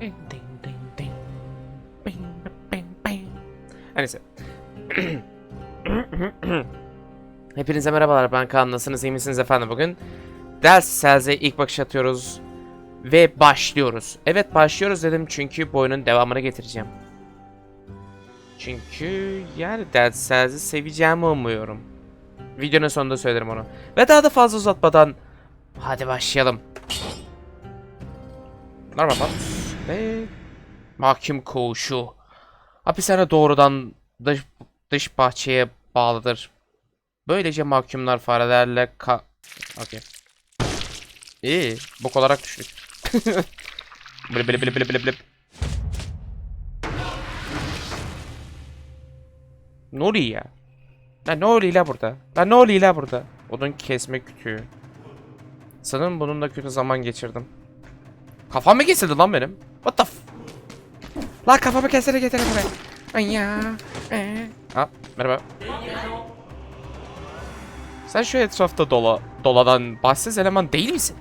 Ding. Her Neyse. Hepinize merhabalar. Ben Kaan. Nasılsınız? İyi misiniz efendim bugün? Ders Cells'e ilk bakış atıyoruz Ve başlıyoruz. Evet başlıyoruz dedim çünkü bu oyunun devamını getireceğim. Çünkü yani Dead Cells'i seveceğimi umuyorum. Videonun sonunda söylerim onu. Ve daha da fazla uzatmadan Hadi başlayalım. Pat. Ve Mahkum koğuşu Hapishane doğrudan dış, dış bahçeye bağlıdır Böylece mahkumlar farelerle ka... Okey. İyi. Bok olarak düştük. blip blip blip blip blip. Ne oluyor ya? Lan ne oluyor la burada? Lan ne oluyor la burada? Odun kesme kütüğü. Sanırım bununla kötü zaman geçirdim. Kafam mı kesildi lan benim? What the f... La kafamı kesene getire buraya. Ay ya. Ee. Ha, merhaba. Sen şu etrafta dola, dolanan bahtsız eleman değil misin?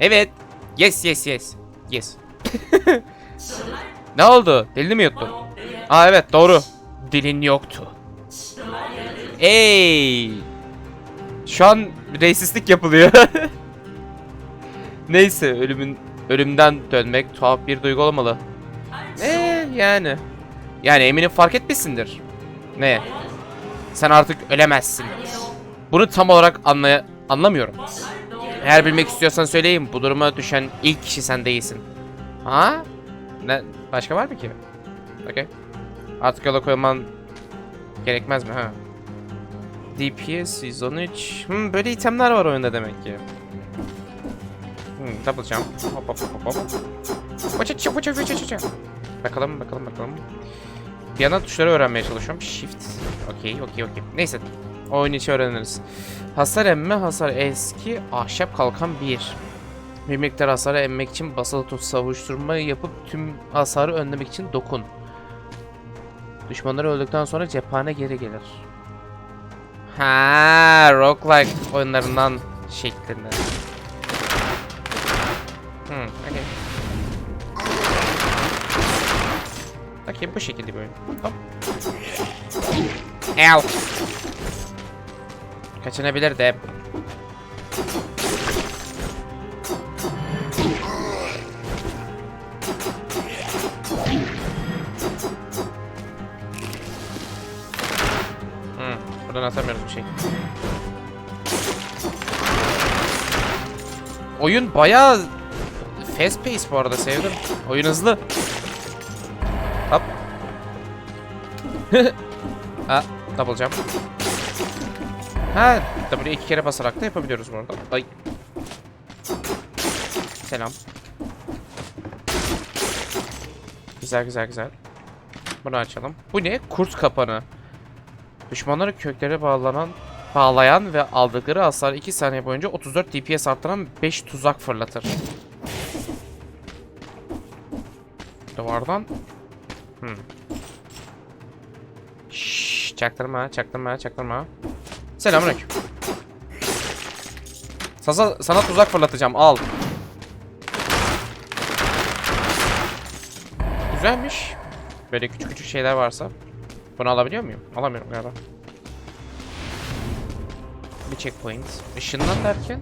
Evet. Yes yes yes. Yes. ne oldu? Dilini mi yuttun? Aa evet doğru. Dilin yoktu. Ey. Şu an reisistlik yapılıyor. Neyse ölümün ölümden dönmek tuhaf bir duygu olmalı. Eee yani. Yani eminim fark etmişsindir. Ne? Sen artık ölemezsin. Bunu tam olarak anlay anlamıyorum. Eğer bilmek istiyorsan söyleyeyim. Bu duruma düşen ilk kişi sen değilsin. Ha? Ne? Başka var mı ki? Okey. Artık yola koyman gerekmez mi ha? DPS 113. Hmm, böyle itemler var oyunda demek ki. Hmm, double jump. Hop hop hop hop hop. Uça uça uça uça uça. Bakalım bakalım bakalım. Bir yandan tuşları öğrenmeye çalışıyorum. Shift. Okey okey okey. Neyse Oyun içi öğreniriz. Hasar emme, hasar eski, ahşap kalkan 1. Bir miktar hasarı emmek için basılı tut savuşturma yapıp tüm hasarı önlemek için dokun. Düşmanları öldükten sonra cephane geri gelir. Ha, roguelike oyunlarından şeklinde. Hmm, okay. Okey bu şekilde bir. Hop. Ow. Kaçınabilir de. Hmm, buradan atamıyoruz bir şey. Oyun bayağı fast pace bu arada sevdim. Oyun hızlı. Hop. ha, double jump. Ha, W iki kere basarak da yapabiliyoruz bu arada. Ay. Selam. Güzel güzel güzel. Bunu açalım. Bu ne? Kurt kapanı. Düşmanları köklere bağlanan bağlayan ve aldıkları hasar 2 saniye boyunca 34 DPS arttıran 5 tuzak fırlatır. Duvardan. Hmm. Şşş, çaktırma, çaktırma, çaktırma. Selamünaleyküm. Sana, sana tuzak fırlatacağım. Al. Güzelmiş. Böyle küçük küçük şeyler varsa. Bunu alabiliyor muyum? Alamıyorum galiba. Bir checkpoint. Işınlan derken?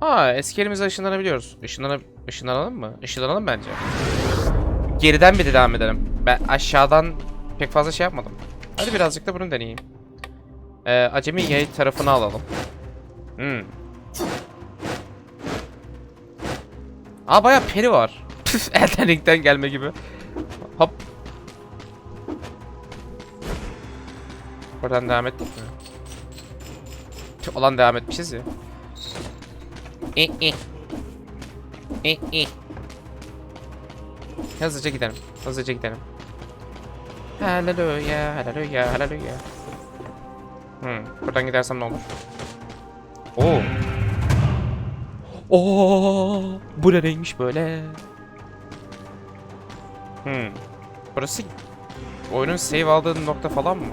Aa eski elimize ışınlanabiliyoruz. Işınlanıp ışınlanalım mı? Işınlanalım bence. Geriden bir de devam edelim. Ben aşağıdan pek fazla şey yapmadım. Hadi birazcık da bunu deneyeyim. Ee, acemi yay tarafını alalım. Hmm. Aa baya peri var. Elden Ring'den gelme gibi. Hop. Buradan devam ettik mi? Olan devam etmişiz ya. İ i. İ i. Hızlıca gidelim. Hızlıca gidelim. Hallelujah, hallelujah, hallelujah. Hmm, buradan gidersem ne olur? Oo. Oo, bu ne neymiş böyle? Hmm. Burası oyunun save aldığı nokta falan mı?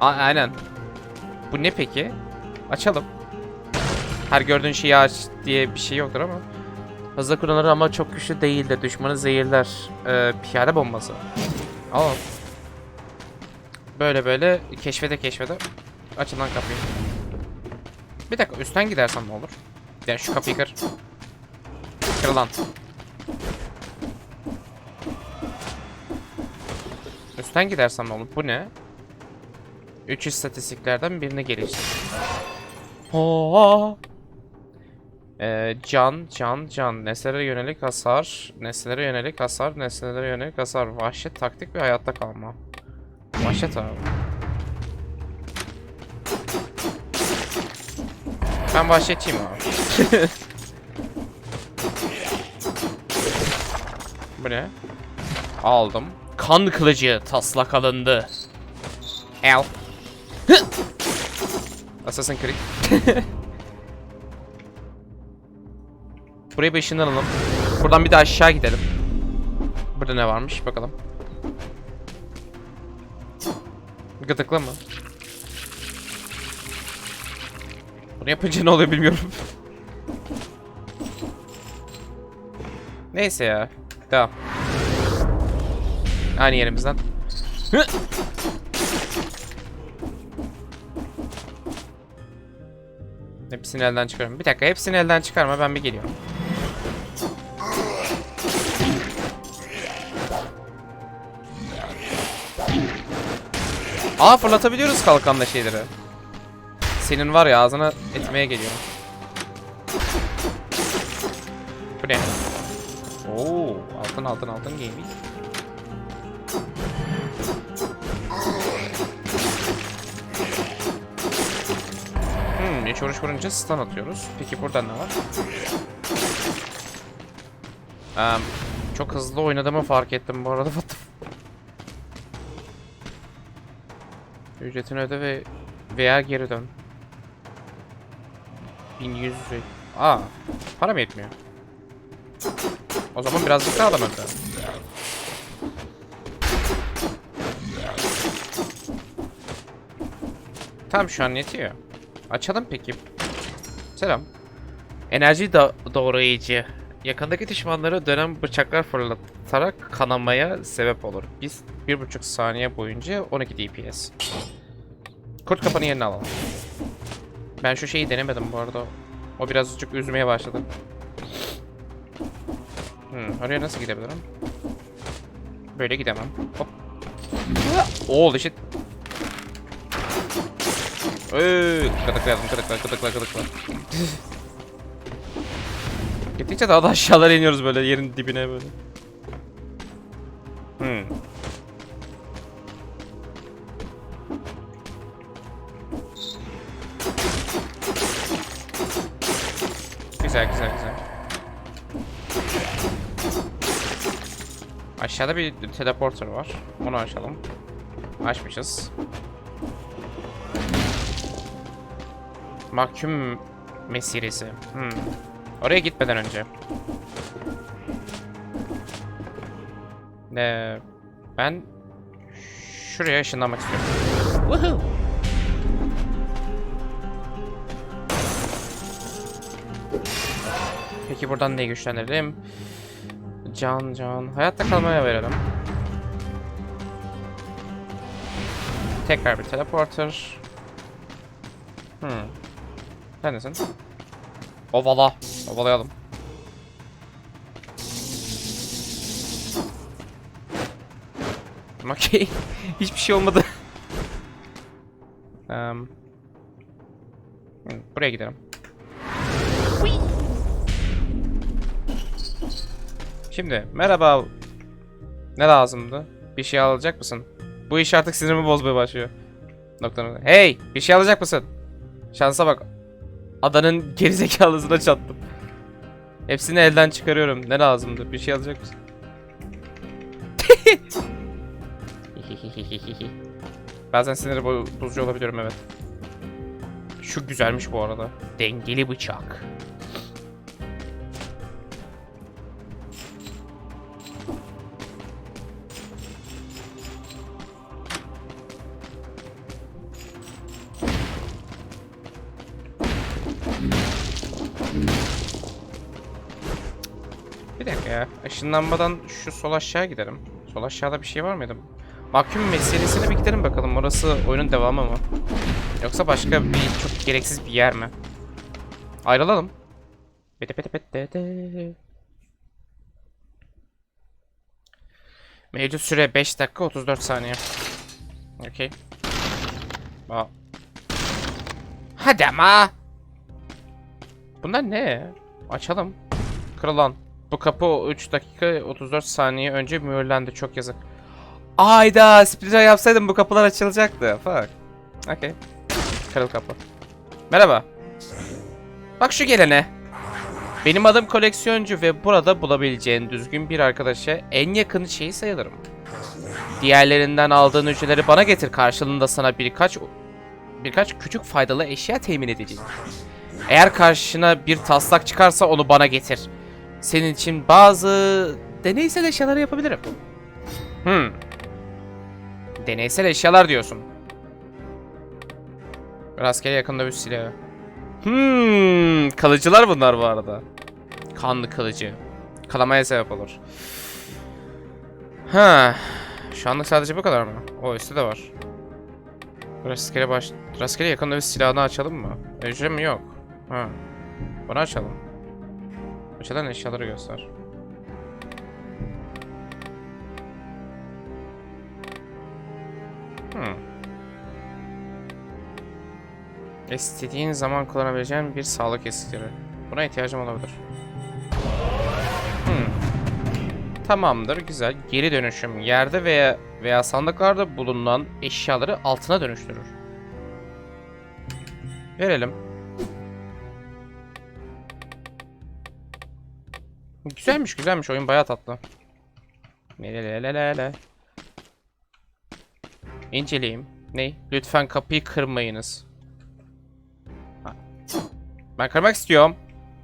A aynen. Bu ne peki? Açalım. Her gördüğün şeyi aç diye bir şey yoktur ama. Hızlı kullanır ama çok güçlü değildir. Düşmanı zehirler. Ee, piyade bombası. Al. Böyle böyle keşfede keşfede. Açın lan kapıyı. Bir dakika üstten gidersem ne olur? Yani şu kapıyı kır. Kır lan. Üstten gidersem ne olur? Bu ne? 3 istatistiklerden birini geliştir. Oha! Ee, can, can, can. Nesnelere yönelik hasar. Nesnelere yönelik hasar. Nesnelere yönelik hasar. Vahşet, taktik ve hayatta kalma. Vahşet abi. Ben vahşetçiyim abi. Bu ne? Aldım. Kan kılıcı taslak alındı. El. Assassin's Creed. Buraya bir ışınlanalım. Buradan bir de aşağı gidelim. Burada ne varmış bakalım. Gıdıklı mı? Bunu yapınca ne oluyor bilmiyorum. Neyse ya. Devam. Aynı yerimizden. Hı! Hepsini elden çıkarıyorum. Bir dakika hepsini elden çıkarma ben bir geliyorum. Aa fırlatabiliyoruz kalkanla şeyleri. Senin var ya ağzına etmeye geliyor. Bu ne? Oo, altın altın altın gaming. Hmm, üç vuruş vurunca stun atıyoruz. Peki burada ne var? Em, çok hızlı oynadığımı fark ettim bu arada. What the f- Ücretini öde ve veya geri dön. 1100 lira. Aa, para mı yetmiyor? O zaman birazcık daha adam öde. Tamam şu an yetiyor. Açalım peki. Selam. Enerji da doğrayıcı. Yakındaki düşmanlara dönen bıçaklar fırlatarak kanamaya sebep olur. Biz 1,5 saniye boyunca 12 DPS. Kurt kapanı yerine alalım. Ben şu şeyi denemedim bu arada. O birazcık üzmeye başladı. Hmm, oraya nasıl gidebilirim? Böyle gidemem. Hop. Oh shit. Eee, gıdıklayalım, gıdıkla, gıdıkla, gıdıkla. Gittikçe daha da aşağılara iniyoruz böyle yerin dibine böyle. Hmm. Aşağıda bir teleporter var. Onu açalım. Açmışız. Mahkum mesiresi. Hmm. Oraya gitmeden önce. Ee, ben şuraya ışınlanmak istiyorum. Woohoo! Peki buradan ne güçlendirelim? Can can. Hayatta kalmaya verelim. Tekrar bir teleporter. Hmm. Sen nesin? Ovala. Ovalayalım. Okey. Hiçbir şey olmadı. um, buraya gidelim. Şimdi merhaba. Ne lazımdı? Bir şey alacak mısın? Bu iş artık sinirimi bozmaya başlıyor. Nokta. Hey, bir şey alacak mısın? Şansa bak. Adanın gerizekalısına çattım. Hepsini elden çıkarıyorum. Ne lazımdı? Bir şey alacak mısın? Bazen siniri bo- bozucu olabiliyorum evet. Şu güzelmiş bu arada. Dengeli bıçak. Işınlanmadan şu sol aşağı gidelim. Sol aşağıda bir şey var mıydı? Mahkum meselesine bir gidelim bakalım. Orası oyunun devamı mı? Yoksa başka bir çok gereksiz bir yer mi? Ayrılalım. Mevcut süre 5 dakika 34 saniye. Okey. Hadi ama. Bunlar ne? Açalım. Kırılan. Bu kapı 3 dakika 34 saniye önce mühürlendi. Çok yazık. Ayda splitter yapsaydım bu kapılar açılacaktı. Fuck. Okey. Kırıl kapı. Merhaba. Bak şu gelene. Benim adım koleksiyoncu ve burada bulabileceğin düzgün bir arkadaşa en yakın şeyi sayılırım. Diğerlerinden aldığın ücretleri bana getir karşılığında sana birkaç birkaç küçük faydalı eşya temin edeceğim. Eğer karşına bir taslak çıkarsa onu bana getir. Senin için bazı deneysel eşyaları yapabilirim. Hmm. Deneysel eşyalar diyorsun. Rastgele yakın dövüş silahı. Hmm, kalıcılar bunlar bu arada. Kanlı kılıcı. Kalamaya sebep olur. Ha. Şu anlık sadece bu kadar mı? O üstte de var. Rastgele baş... Rastgele yakın dövüş silahını açalım mı? Ejre mi yok? Ha. Bunu açalım. Açılan eşyaları göster. Hmm. İstediğin zaman kullanabileceğin bir sağlık iksiri. Buna ihtiyacım olabilir. Hmm. Tamamdır, güzel. Geri dönüşüm. Yerde veya veya sandıklarda bulunan eşyaları altına dönüştürür. Verelim. Güzelmiş, güzelmiş. Oyun bayağı tatlı. Lelelelele. İnceleyeyim. Ne? Lütfen kapıyı kırmayınız. Ha. Ben kırmak istiyorum.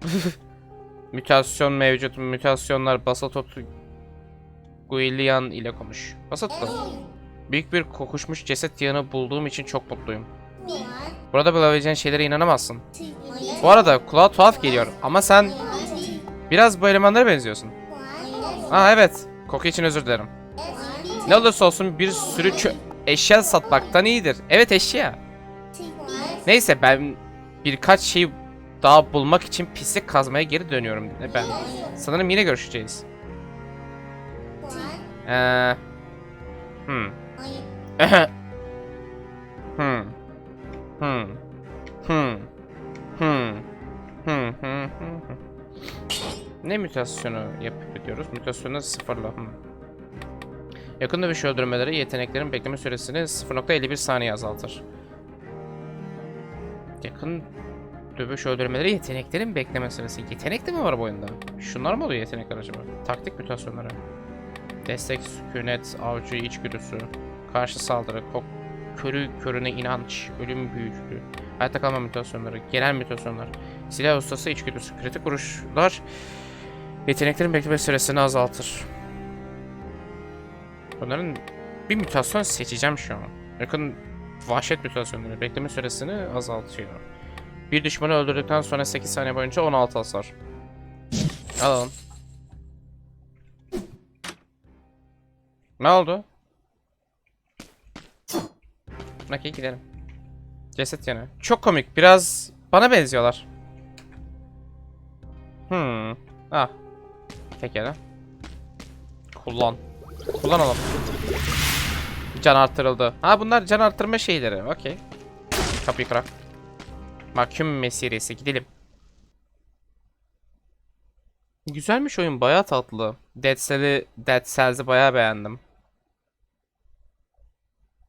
Mütasyon mevcut. Mütasyonlar Basatotu Guilian ile konuş. Basatotu. Büyük bir kokuşmuş ceset yığını bulduğum için çok mutluyum. Burada bulabileceğin şeylere inanamazsın. Bu arada kulağa tuhaf geliyor ama sen biraz bu elemanlara benziyorsun. Aa evet. Koku için özür dilerim. Ne olursa olsun bir sürü eşya satmaktan iyidir. Evet eşya. Neyse ben birkaç şey daha bulmak için pislik kazmaya geri dönüyorum. Ben sanırım yine görüşeceğiz. Eee. Hmm. hmm. Ne mutasyonu yapıp diyoruz? Mutasyonu sıfırla. Hmm. Yakın dövüş öldürmeleri yeteneklerin bekleme süresini 0.51 saniye azaltır. Yakın dövüş öldürmeleri yeteneklerin bekleme süresi. Yetenek de mi var bu oyunda? Şunlar mı oluyor yetenekler acaba? Taktik mutasyonları. Destek, sükunet, avcı, içgüdüsü, karşı saldırı, kok, körü körüne inanç, ölüm büyücülüğü, hayatta kalma mutasyonları, genel mutasyonlar, silah ustası, içgüdüsü, kritik vuruşlar, yeteneklerin bekleme süresini azaltır. Bunların bir mutasyon seçeceğim şu an. Yakın vahşet mutasyonları bekleme süresini azaltıyor. Bir düşmanı öldürdükten sonra 8 saniye boyunca 16 hasar. Alalım. Ne oldu? Okey gidelim. Ceset yanı. Çok komik. Biraz bana benziyorlar. Hmm. Ah. Pekala. Kullan. Kullanalım. Can arttırıldı. Ha bunlar can arttırma şeyleri. Okey. Kapıyı kırak. Mahkum mesiresi. Gidelim. Güzelmiş oyun. Bayağı tatlı. Dead Cell'i Dead Cells'i bayağı beğendim.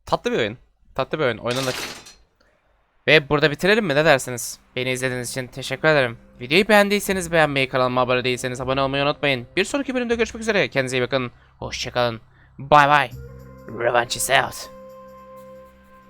Tatlı bir oyun. Tatlı bir oyun. Oynanır. Ve burada bitirelim mi? Ne dersiniz? Beni izlediğiniz için teşekkür ederim. Videoyu beğendiyseniz beğenmeyi, kanalıma abone değilseniz abone olmayı unutmayın. Bir sonraki bölümde görüşmek üzere. Kendinize iyi bakın. Hoşçakalın. Bye bye. Revenge is out.